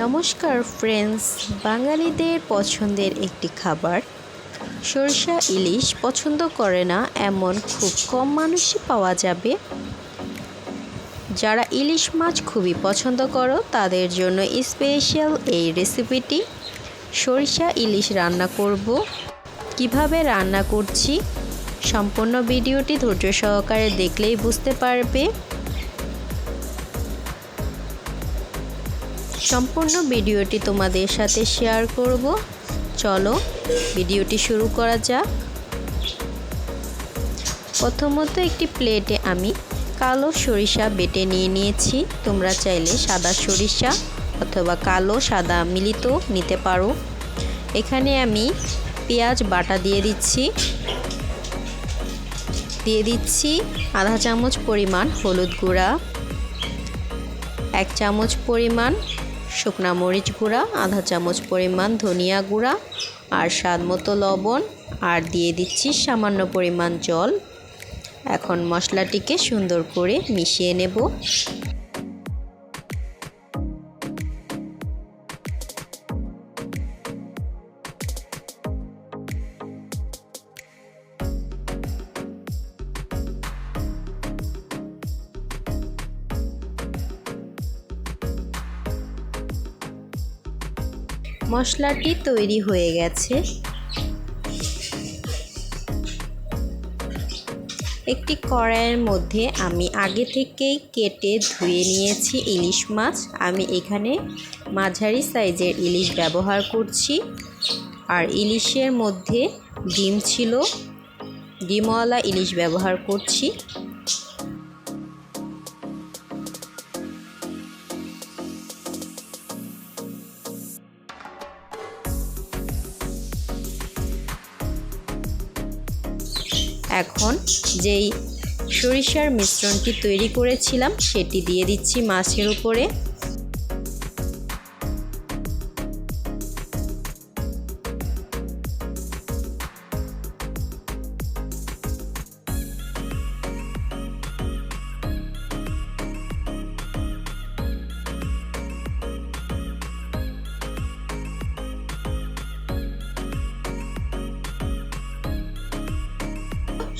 নমস্কার ফ্রেন্ডস বাঙালিদের পছন্দের একটি খাবার। সরিষা ইলিশ পছন্দ করে না, এমন খুব কম মানুষই পাওয়া যাবে। যারা ইলিশ মাছ খুবই পছন্দ করো, তাদের জন্য স্পেশাল এই রেসিপিটি সরিষা ইলিশ রান্না করব। কীভাবে রান্না করছি, সম্পূর্ণ ভিডিওটি ধৈর্য সহকারে দেখলেই বুঝতে পারবে। সম্পূর্ণ ভিডিওটি তোমাদের সাথে শেয়ার করব। চলো ভিডিওটি শুরু করা যাক। প্রথমত একটি প্লেটে আমি কালো সরিষা বেটে নিয়ে নিয়েছি। তোমরা চাইলে সাদা সরিষা অথবা কালো সাদা মিলিত নিতে পারো। এখানে আমি পেঁয়াজ বাটা দিয়ে দিচ্ছি। দিয়ে দিচ্ছি আধা চামচ পরিমাণ হলুদ গুঁড়া, এক চামচ পরিমাণ শুকনা মরিচ গুঁড়া, আধা চামচ পরিমাণ ধনিয়া গুঁড়া আর স্বাদ মতো লবণ আর দিয়ে দিচ্ছি সামান্য পরিমাণ জল। এখন মশলাটিকে সুন্দর করে মিশিয়ে নেব। মশলাটি তৈরি হয়ে গেছে। একটি কড়াইয়ের মধ্যে আমি আগে থেকেই কেটে ধুয়ে নিয়েছি ইলিশ মাছ। আমি এখানে মাঝারি সাইজের ইলিশ ব্যবহার করছি। আর ইলিশের মধ্যে ডিম ছিল, ডিমওয়ালা ইলিশ ব্যবহার করছি। এখন যেই সরিষার মিশ্রণটি তৈরি করেছিলাম সেটি দিয়ে দিচ্ছি মাছের উপরে।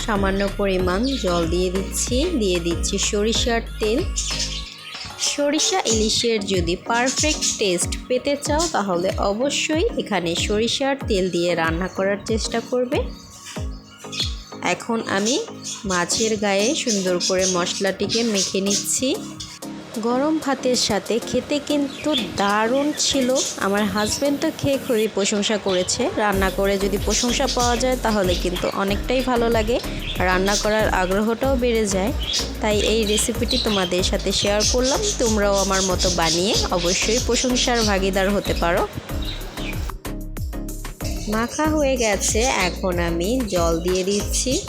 সামান্য পরিমাণ জল দিয়ে দিচ্ছি দিয়ে দিচ্ছি সরিষার তেল। সরিষা ইলিশের যদি পারফেক্ট টেস্ট পেতে চাও, তাহলে অবশ্যই এখানে সরিষার তেল দিয়ে রান্না করার চেষ্টা করবে। এখন আমি মাছের গায়ে সুন্দর করে মশলাটিকে মেখে নিচ্ছি। গরম ভাতের সাথে খেতে কিন্তু দারুণ ছিল। আমার হাজব্যান্ড তো খেয়ে খুবই প্রশংসা করেছে। রান্না করে যদি প্রশংসা পাওয়া যায় তাহলে কিন্তু অনেকটাই ভালো লাগে। রান্না করার আগ্রহটাও বেড়ে যায়। তাই এই রেসিপিটি তোমাদের সাথে শেয়ার করলাম। তোমরাও আমার মতো বানিয়ে অবশ্যই প্রশংসার ভাগিদার হতে পারো। মাখা হয়ে গেছে। এখন আমি জল দিয়ে দিচ্ছি।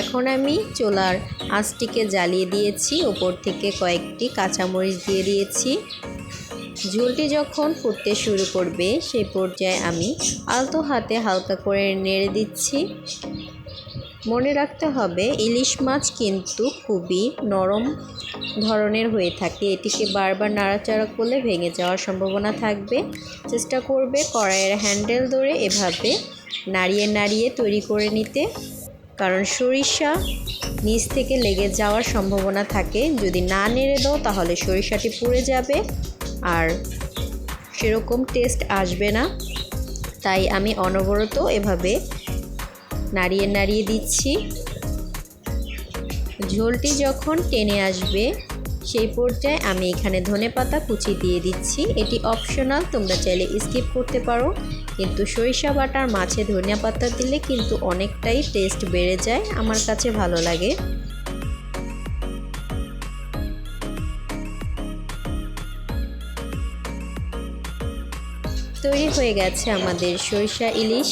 এখন আমি চোলার আঁচটিকে জ্বালিয়ে দিয়েছি। ওপর থেকে কয়েকটি কাঁচামরিচ দিয়ে দিয়েছি। ঝোলটি যখন ফুটতে শুরু করবে সেই পর্যায়ে আমি আলতো হাতে হালকা করে নেড়ে দিচ্ছি। মনে রাখতে হবে, ইলিশ মাছ কিন্তু খুবই নরম ধরনের হয়ে থাকে। এটিকে বারবার নাড়াচাড়া করলে ভেঙে যাওয়ার সম্ভাবনা থাকবে। চেষ্টা করবে কড়াইয়ের হ্যান্ডেল ধরে এভাবে নাড়িয়ে নাড়িয়ে তৈরি করে নিতে। কারণ সরিষা নিচ থেকে লেগে যাওয়ার সম্ভাবনা থাকে। যদি না নেড়ে দাও, তাহলে সরিষাটি পুড়ে যাবে আর সেরকম টেস্ট আসবে না। তাই আমি অনবরত এভাবে নাড়িয়ে নাড়িয়ে দিচ্ছি। ঝোলটি যখন টেনে আসবে সেই পর্যায়ে আমি এখানে ধনে পাতা কুচি দিয়ে দিচ্ছি। এটি অপশনাল তোমরা চাইলে স্কিপ করতে পারো। কিন্তু সরিষা বাটার মাছে ধনিয়া পাতা দিলে কিন্তু অনেকটাই টেস্ট বেড়ে যায়, আমার কাছে ভালো লাগে। তৈরি হয়ে গেছে আমাদের সরিষা ইলিশ।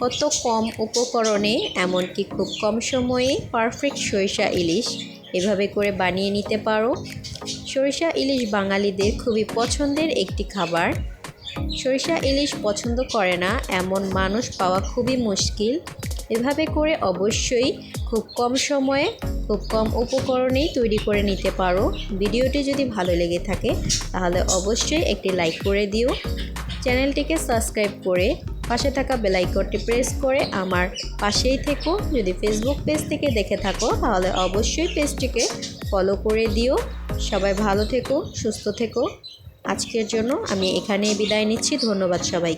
কত কম উপকরণে, এমনকি খুব কম সময়ে পারফেক্ট সরিষা ইলিশ। এভাবে করে বানিয়ে নিতে পারো। সরিষা, ইলিশ বাঙালিদের খুবই পছন্দের একটি খাবার। সরিষা, ইলিশ পছন্দ করে না, এমন মানুষ পাওয়া খুবই মুশকিল। এভাবে করে অবশ্যই খুব কম সময়ে, খুব কম উপকরণেই তৈরি করে নিতে পারো। ভিডিওটি যদি ভালো লেগে থাকে, তাহলে অবশ্যই একটি লাইক করে দিও। চ্যানেলটিকে সাবস্ক্রাইব করে পাশে থাকা বেলাইকনটি প্রেস করে আমার পাশেই থেকো। যদি ফেসবুক পেজ থেকে দেখে থাকো, তাহলে অবশ্যই পেজটিকে ফলো করে দিও। সবাই ভালো থেকো, সুস্থ থেকো। আজকের জন্য আমি এখানেই বিদায় নিচ্ছি। ধন্যবাদ সবাই